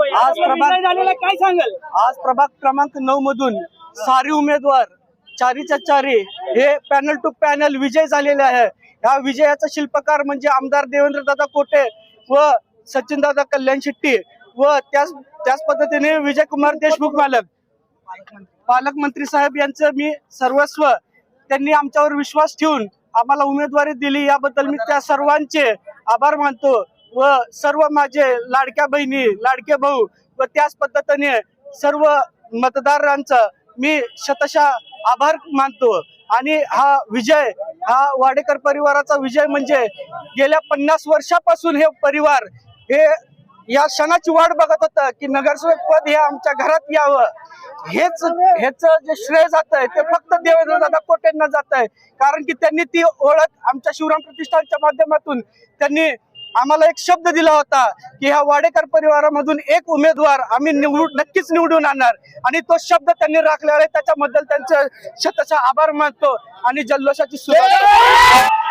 झालेला काय सांगाल? आज प्रभाग क्रमांक नऊ मधून सारी उमेदवार चारीच्या चारी हे पॅनल टू पॅनल विजय झालेले आहे. या विजयाचा शिल्पकार म्हणजे आमदार देवेंद्र दादा कोटे व सचिन दादा कल्याण शेट्टी व त्याच त्याच पद्धतीने विजय कुमार देशमुख मालक. पालकमंत्री साहेब यांचं मी सर्वस्व त्यांनी आमच्यावर विश्वास ठेवून आम्हाला उमेदवारी दिली. याबद्दल मी त्या सर्वांचे आभार मानतो. व सर्व माझे लाडक्या बहिणी लाडके भाऊ व त्याच पद्धतीने सर्व मतदारांचा मी शतशा आभार मानतो. आणि हा विजय हा वाडेकर परिवाराचा विजय म्हणजे गेल्या पन्नास वर्षापासून हे परिवार हे या क्षणाची वाट बघत होतं की नगरसेवक पद हे आमच्या घरात यावं. हेच हेच जे श्रेय जात आहे ते फक्त देवेंद्र दादा कोटेंना जात आहे कारण की त्यांनी ती ओळख आमच्या शिवराम प्रतिष्ठानच्या माध्यमातून त्यांनी आम्हाला एक शब्द दिला होता की ह्या वाडेकर परिवारामधून एक उमेदवार आम्ही निवडून नक्कीच निवडून आणणार. आणि तो शब्द त्यांनी राखलेला आहे. त्याच्याबद्दल त्यांचं शतशः आभार मानतो. आणि जल्लोषाची सुरुवात